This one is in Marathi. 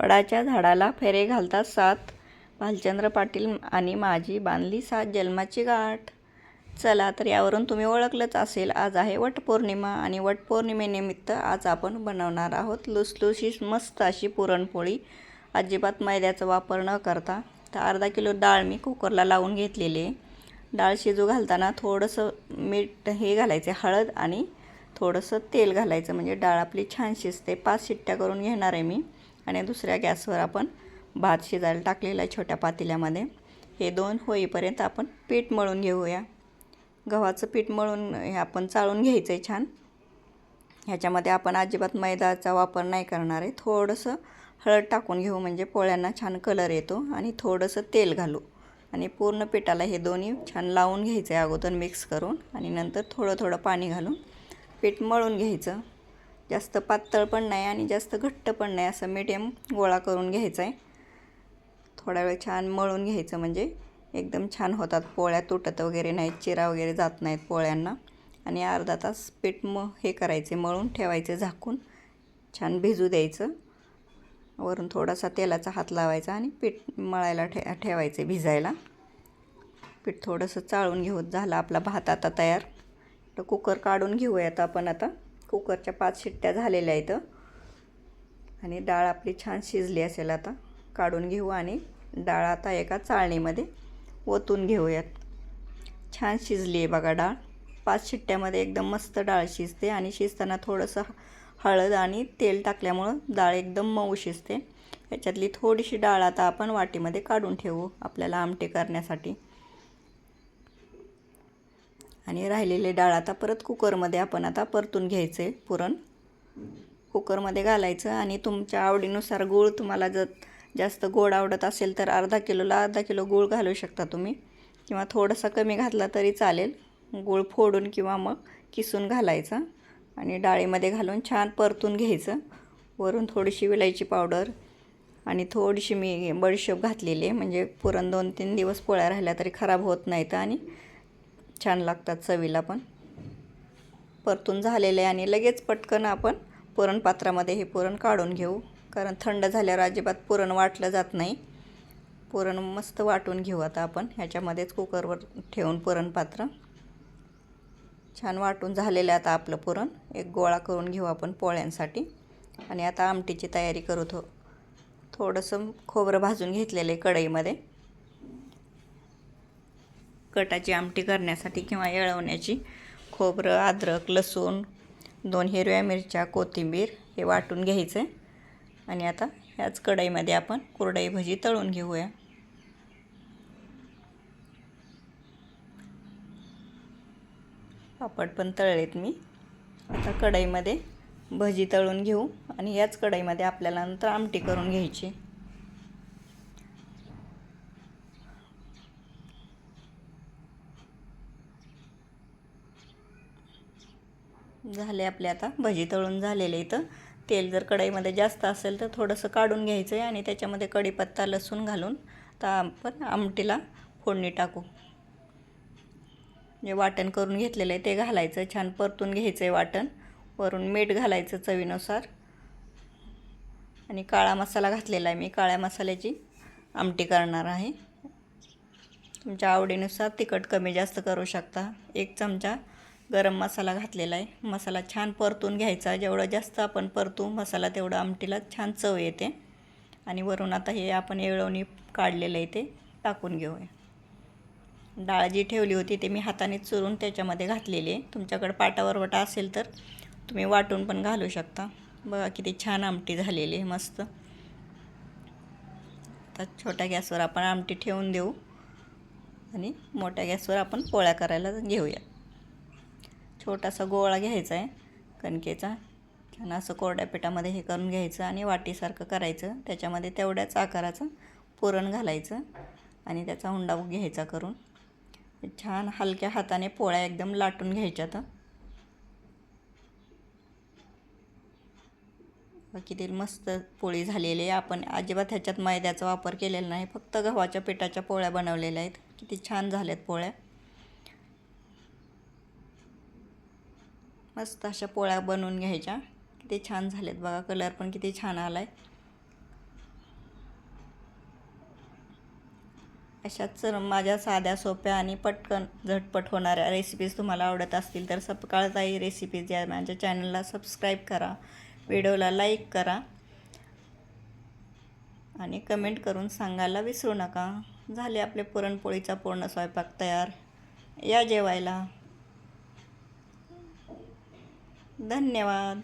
वडाच्या झाडाला फेरे घालतात सात. भालचंद्र पाटील आणि माझी बांधली सात जन्माची गाठ. चला तर यावरून तुम्ही ओळखलंच असेल आज आहे वटपौर्णिमा आणि वटपौर्णिमेनिमित्त आज आपण बनवणार आहोत लुसलुशी मस्त अशी पुरणपोळी. अजिबात मैद्याचा वापर न करता तर अर्धा किलो डाळ मी कुकरला लावून घेतलेली आहे. डाळ शिजू घालताना थोडंसं मीठ हे घालायचे हळद आणि थोडंसं तेल घालायचं म्हणजे डाळ आपली छान शिजते. पाच शिट्ट्या करून घेणार आहे मी. आणि दुसऱ्या गॅसवर आपण भात शिजायला टाकलेला आहे छोट्या पातेल्यामध्ये. हे दोन होईपर्यंत आपण पीठ मळून घेऊया. गव्हाचं पीठ मळून हे आपण चाळून घ्यायचं आहे छान. ह्याच्यामध्ये आपण अजिबात मैदाचा वापर नाही करणार आहे. थोडंसं हळद टाकून घेऊ म्हणजे पोळ्यांना छान कलर येतो आणि थोडंसं तेल घालू. आणि पूर्ण पिठाला हे दोन्ही छान लावून घ्यायचं आहे अगोदर मिक्स करून आणि नंतर थोडं थोडं पाणी घालून पीठ मळून घ्यायचं. जास्त पातळ पण नाही आणि जास्त घट्ट पण नाही असं मीडियम गोळा करून घ्यायचा आहे थोडा वेळ छान मळून घ्यायचं म्हणजे एकदम छान होतात पोळ्या तुटत वगैरे नाहीत चिरा वगैरे जात नाहीत पोळ्यांना. आणि अर्धा तास पीठ म हे करायचे मळून ठेवायचे झाकून छान भिजू द्यायचं. वरून थोडासा तेलाचा हात लावायचा आणि पीठ मळायला ठे ठेवायचे भिजायला. पीठ थोडंसं चाळून घेऊ झालं आपला भात आता तयार. तर कुकर काढून घेऊयात आपण आता. कुकरच्या पाच शिट्ट्या झालेल्या आहेत. आणि डाळ आपली छान शिजली असेल आता. काढून घेऊ आणि डाळ आता एका चाळणीमध्ये ओतून घेऊयात. छान शिजली आहे बघा डाळ. पाच शिट्ट्यामध्ये एकदम मस्त डाळ शिजते आणि शिजताना थोडंसं हळद आणि तेल टाकल्यामुळं डाळ एकदम मऊ शिजते. ह्याच्यातली थोडीशी डाळ आता आपण वाटीमध्ये काढून ठेवू आपल्याला आमटे करण्यासाठी. आणि राहिलेले डाळ आता परत कुकरमध्ये आपण आता परतून घ्यायचं आहे पुरण. कुकरमध्ये घालायचं आणि तुमच्या आवडीनुसार गूळ तुम्हाला जर जास्त गोड आवडत असेल तर अर्धा किलोला अर्धा किलो गूळ घालू शकता तुम्ही. किंवा थोडासा कमी घातला तरी चालेल. गूळ फोडून किंवा मग किसून घालायचा आणि डाळीमध्ये घालून छान परतून घ्यायचं. वरून थोडीशी विलायची पावडर आणि थोडीशी मी बडीशेप घातलेली आहे. म्हणजे पुरण दोन तीन दिवस पोळ्या राहिल्या तरी खराब होत नाहीत आणि छान लागतात चवीला पण. परतून झालेले आणि लगेच पटकन आपण पुरणपात्रामध्ये हे पुरण काढून घेऊ. कारण थंड झाल्यावर अजिबात पुरण वाटलं जात नाही. पुरण मस्त वाटून घेऊ आता आपण. ह्याच्यामध्येच कुकरवर ठेवून पुरणपात्र. छान वाटून झालेलं आता आपलं पुरण. एक गोळा करून घेऊ आपण पोळ्यांसाठी. आणि आता आमटीची तयारी करू थो हो. थोडंसं खोबरं भाजून घेतलेलं आहे कढईमध्ये. कटाची आमटी करण्यासाठी किंवा येळवण्याची खोबरं अद्रक लसूण दोन हिरव्या मिरच्या कोथिंबीर हे वाटून घ्यायचं आहे आणि आता ह्याच कढईमध्ये आपण कुरडई भजी तळून घेऊया. पापड पण तळलेत मी. आता कढईमध्ये भजी तळून घेऊ आणि याच कढईमध्ये आपल्याला नंतर आमटी करून घ्यायची. झाले आपले आता. भजी तळून झालेले इथं. तेल जर कढईमध्ये जास्त असेल तर थोडंसं काढून घ्यायचं आहे आणि त्याच्यामध्ये कढीपत्ता लसूण घालून तर आपण आमटीला फोडणी टाकू. जे वाटण करून घेतलेलं आहे ते घालायचं. छान परतून घ्यायचं आहे वाटण. वरून मीठ घालायचं चवीनुसार. आणि काळा मसाला घातलेला आहे मी. काळ्या मसाल्याची आमटी करणार आहे. तुमच्या आवडीनुसार तिखट कमी जास्त करू शकता. एक चमचा गरम मसाला घातलेला आहे. मसाला छान परतून घ्यायचा. जेवढा जास्त आपण परतू मसाला तेवढा आमटीला छान चव येते. आणि वरून आता हे आपण येळवणी काढलेलं आहे ते टाकून घेऊया. डाळ जी ठेवली होती ते मी हाताने चुरून त्याच्यामध्ये घातलेली आहे. तुमच्याकडे पाटावर वटा असेल तर तुम्ही वाटून पण घालू शकता. बघा किती छान आमटी झालेली आहे मस्त. तर छोट्या गॅसवर आपण आमटी ठेवून देऊ. आणि मोठ्या गॅसवर आपण पोळ्या करायला घेऊया. छोटासा गोळा घ्यायचा आहे कणकेचा. छान असं कोरड्या पिठामध्ये हे करून घ्यायचं आणि वाटीसारखं करायचं. त्याच्यामध्ये तेवढ्याच आकाराचं पुरण घालायचं आणि त्याचा हुंडा घ्यायचा करून. छान हलक्या हाताने पोळ्या एकदम लाटून घ्यायच्या तर किती मस्त पोळी झालेली आहे. आपण अजिबात ह्याच्यात मैद्याचा वापर केलेला नाही फक्त गव्हाच्या पिठाच्या पोळ्या बनवलेल्या आहेत. किती छान झाल्यात पोळ्या. मस्त अशा पोळ्या बनवून घ्यायच्या. किती छान झालेत बघा कलर पण किती छान आला आहे अशाच माझ्या साध्या सोप्या आणि पटकन झटपट होणाऱ्या रेसिपीज तुम्हाला आवडत असतील तर सकाळचाही रेसिपीज या माझ्या चॅनलला सबस्क्राईब करा. व्हिडिओला लाईक करा. आणि कमेंट करून सांगायला विसरू नका. झाले आपले पुरणपोळीचा पूर्ण स्वयंपाक तयार. या जेवायला. धन्यवाद.